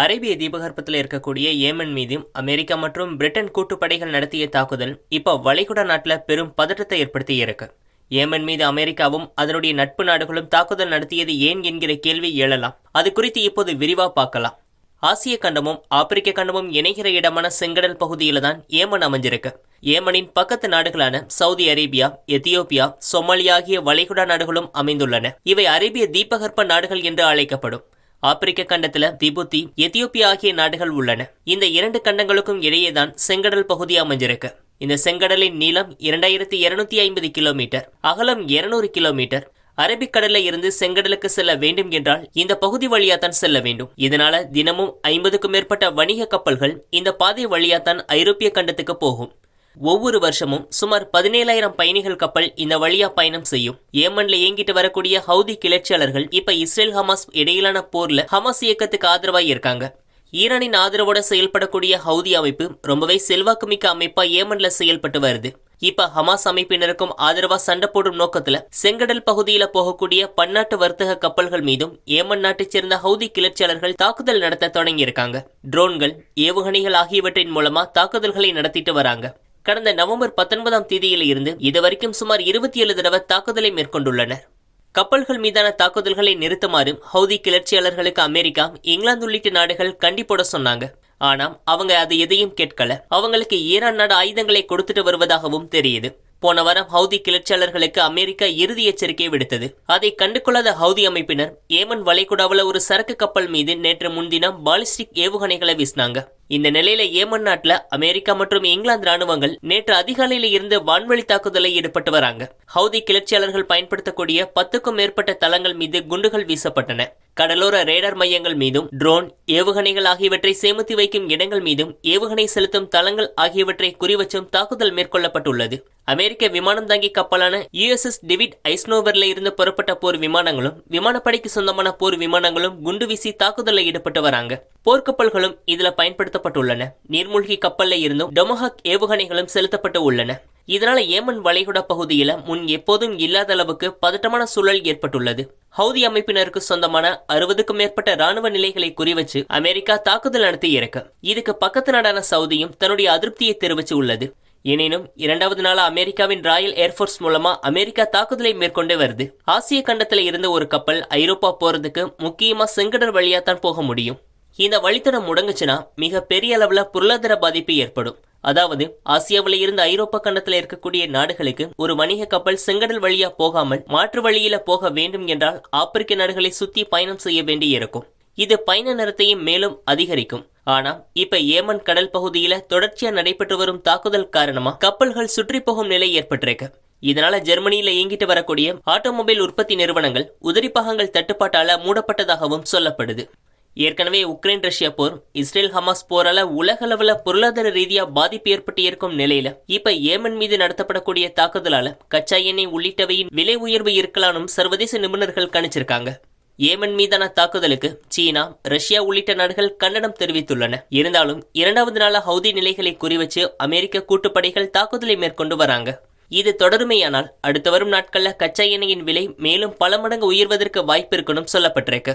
அரேபிய தீபகற்பத்தில் இருக்கக்கூடிய ஏமன் மீதும் அமெரிக்கா மற்றும் பிரிட்டன் கூட்டுப்படைகள் நடத்திய தாக்குதல் இப்போ வளைகுடா நாட்டில் பெரும் பதற்றத்தை ஏற்படுத்தி இருக்கு. ஏமன் மீது அமெரிக்காவும் அதனுடைய நட்பு நாடுகளும் தாக்குதல் நடத்தியது ஏன் என்கிற கேள்வி எழலாம். அது குறித்து இப்போது விரிவா பார்க்கலாம். ஆசிய கண்டமும் ஆப்பிரிக்க கண்டமும் இணைகிற இடமான செங்கடல் பகுதியில தான் ஏமன் அமைஞ்சிருக்கு. ஏமனின் பக்கத்து நாடுகளான சவுதி அரேபியா எத்தியோப்பியா சொமாலியா ஆகிய வளைகுடா நாடுகளும் அமைந்துள்ளன. இவை அரேபிய தீபகற்ப நாடுகள் என்று அழைக்கப்படும். ஆப்பிரிக்க கண்டத்தில் திபுத்தி எத்தியோப்பியா ஆகிய நாடுகள் உள்ளன. இந்த இரண்டு கண்டங்களுக்கும் இடையேதான் செங்கடல் பகுதி அமைஞ்சிருக்கு. இந்த செங்கடலின் நீளம் இரண்டாயிரத்தி இருநூத்தி ஐம்பது கிலோமீட்டர் அகலம் இருநூறு கிலோமீட்டர். அரபிக்கடல்ல இருந்து செங்கடலுக்கு செல்ல வேண்டும் என்றால் இந்த பகுதி வழியாத்தான் செல்ல வேண்டும். இதனால தினமும் ஐம்பதுக்கும் மேற்பட்ட வணிக கப்பல்கள் இந்த பாதை வழியாத்தான் ஐரோப்பிய கண்டத்துக்கு போகும். ஒவ்வொரு வருஷமும் சுமார் பதினேழாயிரம் பயணிகள் கப்பல் இந்த வழியா பயணம் செய்யும். ஏமன்ல இயங்கிட்டு வரக்கூடிய ஹவுதி கிளர்ச்சியாளர்கள் இப்ப இஸ்ரேல் ஹமாஸ் இடையிலான போர்ல ஹமாஸ் இயக்கத்துக்கு ஆதரவாக இருக்காங்க. ஈரானின் ஆதரவோட செயல்படக்கூடிய ஹவுதி அமைப்பு ரொம்பவே செல்வாக்குமிக்க அமைப்பா ஏமன்ல செயல்பட்டு வருது. இப்ப ஹமாஸ் அமைப்பினருக்கும் ஆதரவா சண்டை போடும் நோக்கத்துல செங்கடல் பகுதியில போகக்கூடிய பன்னாட்டு வர்த்தக கப்பல்கள் மீதும் ஏமன் நாட்டைச் சேர்ந்த ஹவுதி கிளர்ச்சியாளர்கள் தாக்குதல் நடத்த தொடங்கியிருக்காங்க. ட்ரோன்கள் ஏவுகணைகள் ஆகியவற்றின் மூலமா தாக்குதல்களை நடத்திட்டு வராங்க. கடந்த நவம்பர் பத்தொன்பதாம் தேதியில் இருந்து இதுவரைக்கும் சுமார் இருபத்தி ஏழு தடவை தாக்குதலை மேற்கொண்டுள்ளனர். கப்பல்கள் மீதான தாக்குதல்களை நிறுத்துமாறு ஹவுதி கிளர்ச்சியாளர்களுக்கு அமெரிக்கா இங்கிலாந்து உள்ளிட்ட நாடுகள் கண்டிப்போட சொன்னாங்க. ஆனா அவங்க அது எதையும் கேட்கல. அவங்களுக்கு ஈரான் நாடு ஆயுதங்களை கொடுத்துட்டு வருவதாகவும் தெரியுது. போன வாரம் ஹவுதி கிளர்ச்சியாளர்களுக்கு அமெரிக்கா இறுதி எச்சரிக்கை விடுத்தது. அதை கண்டுகொள்ளாத ஹவுதி அமைப்பினர் ஏமன் வளைகுடாவில் ஒரு சரக்கு கப்பல் மீது நேற்று முன்தினம் பாலிஸ்டிக் ஏவுகணைகளை வீசினாங்க. இந்த நிலையில ஏமன் நாட்டில் அமெரிக்கா மற்றும் இங்கிலாந்து ராணுவங்கள் நேற்று அதிகாலையில இருந்து வான்வழி தாக்குதலை ஈடுபட்டு வராங்க. ஹவுதி கிளர்ச்சியாளர்கள் பயன்படுத்தக்கூடிய பத்துக்கும் மேற்பட்ட தளங்கள் மீது குண்டுகள் வீசப்பட்டன. கடலோர ரேடர் மையங்கள் மீதும் ட்ரோன் ஏவுகணைகள் ஆகியவற்றை சேமித்து வைக்கும் இடங்கள் மீதும் ஏவுகணை செலுத்தும் தளங்கள் ஆகியவற்றை குறிவச்சும் தாக்குதல் மேற்கொள்ளப்பட்டுள்ளது. அமெரிக்க விமானம் தாங்கி கப்பலான யுஎஸ்எஸ் டெவிட் ஐஸ்னோவரில் இருந்து புறப்பட்ட போர் விமானங்களும் விமானப்படைக்கு சொந்தமான போர் விமானங்களும் குண்டு வீசி தாக்குதலில் ஈடுபட்டு வராங்க. போர்க்கப்பல்களும் இதில் பயன்படுத்தப்பட்டுள்ளன. நீர்மூழ்கி கப்பலில் இருந்தும் டொமஹாக் ஏவுகணைகளும் செலுத்தப்பட்டு உள்ளன. இதனால ஏமன் வளைகுடா பகுதியில் முன் எப்போதும் இல்லாத அளவுக்கு பதட்டமான சூழல் ஏற்பட்டுள்ளது. ஹவுதி அமைப்பினருக்கு சொந்தமான அறுபதுக்கும் மேற்பட்ட ராணுவ நிலைகளை குறிவச்சு அமெரிக்கா தாக்குதல் நடத்தி இருக்கு இதுக்கு பக்கத்து நாடான சவுதியும் தன்னுடைய அதிருப்தியை தெரிவிச்சு உள்ளது. எனினும் இரண்டாவது நாள் அமெரிக்காவின் ராயல் ஏர்ஃபோர்ஸ் மூலமா அமெரிக்கா தாக்குதலை மேற்கொண்டு வருது. ஆசிய கண்டத்தில் இருந்த ஒரு கப்பல் ஐரோப்பா போறதுக்கு முக்கியமா செங்கடல் வழியா தான் போக முடியும். இந்த வழித்தடம் முடங்குச்சுன்னா மிக பெரிய அளவுல பொருளாதார பாதிப்பு ஏற்படும். அதாவது ஆசியாவில் இருந்து ஐரோப்பா கண்டத்தில் இருக்கக்கூடிய நாடுகளுக்கு ஒரு வணிக கப்பல் செங்கடல் வழியா போகாமல் மாற்று வழியில போக வேண்டும் என்றால் ஆப்பிரிக்க நாடுகளை சுத்தி பயணம் செய்ய வேண்டி இருக்கும். இது பயண நேரத்தையும் மேலும் அதிகரிக்கும். ஆனா இப்ப ஏமன் கடல் பகுதியில தொடர்ச்சியா நடைபெற்று வரும் தாக்குதல் காரணமா கப்பல்கள் சுற்றி போகும் நிலை ஏற்பட்டிருக்கு. இதனால ஜெர்மனியில இயங்கிட்டு வரக்கூடிய ஆட்டோமொபைல் உற்பத்தி நிறுவனங்கள் உதிரி பாகங்கள் தட்டுப்பாட்டால மூடப்பட்டதாகவும் சொல்லப்படுது. ஏற்கனவே உக்ரைன் ரஷ்யா போர் இஸ்ரேல் ஹமாஸ் போரால உலகளவில் பொருளாதார ரீதியா பாதிப்பு ஏற்பட்டு இருக்கும் நிலையில இப்ப ஏமன் மீது நடத்தப்படக்கூடிய தாக்குதலால கச்சா எண்ணெய் உள்ளிட்டவையின் விலை உயர்வு இருக்கலானும் சர்வதேச நிபுணர்கள் கணிச்சிருக்காங்க. ஏமன் மீதான தாக்குதலுக்கு சீனா ரஷ்யா உள்ளிட்ட நாடுகள் கண்டனம் தெரிவித்துள்ளன. இருந்தாலும் இரண்டாவது நாள ஹவுதி நிலைகளை குறிவச்சு அமெரிக்க கூட்டுப்படைகள் தாக்குதலை மேற்கொண்டு வராங்க. இது தொடருமையானால் அடுத்து வரும் நாட்கள்ல கச்சா எண்ணெயின் விலை மேலும் பல மடங்கு உயர்வதற்கு வாய்ப்பு இருக்கணும் சொல்லப்பட்டிருக்கு.